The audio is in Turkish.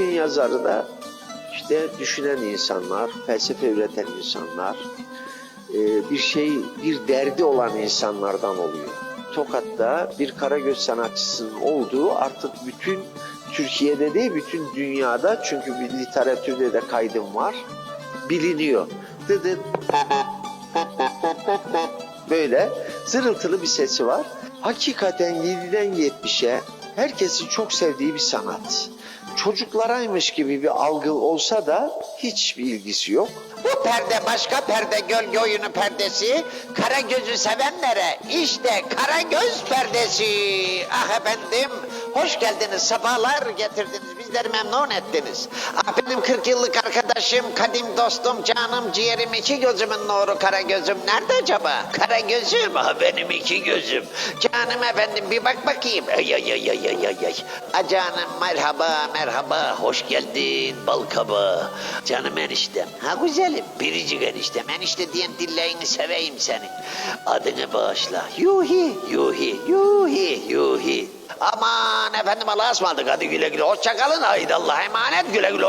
yazarı da işte düşünen insanlar, felsefe üreten insanlar, e, bir şey, bir derdi olan insanlardan oluyor. Tokat'ta bir Karagöz sanatçısının olduğu artık bütün Türkiye'de değil bütün dünyada çünkü bir literatürde de kaydım var biliniyor. Dıdıt böyle zırıltılı bir sesi var. Hakikaten 7'den 70'e herkesin çok sevdiği bir sanat. Çocuklaraymış gibi bir algı olsa da hiçbir ilgisi yok. Bu perde başka perde gölge oyunu perdesi. Kara gözü sevenlere işte kara göz perdesi. Ah efendim hoş geldiniz sefalar getirdiniz bizleri memnun ettiniz. Ah benim 40 yıllık arkadaşım kadim dostum canım ciğerim iki gözümün nuru kara gözüm nerede acaba? Kara gözüm ah benim iki gözüm. Canım efendim bir bak bakayım. Ay ay ay ay ay ay. Ah canım merhaba merhaba hoş geldin bal kabağı. Canım eniştem. Ha güzelim biricik eniştem. Enişte diyen dilleğini seveyim senin. Adını bağışla. Yuhi yuhi yuhi yuhi. Aman efendim Allah'a ısmarladık hadi güle güle. Hoşçakalın. Haydi Allah'a emanet güle güle.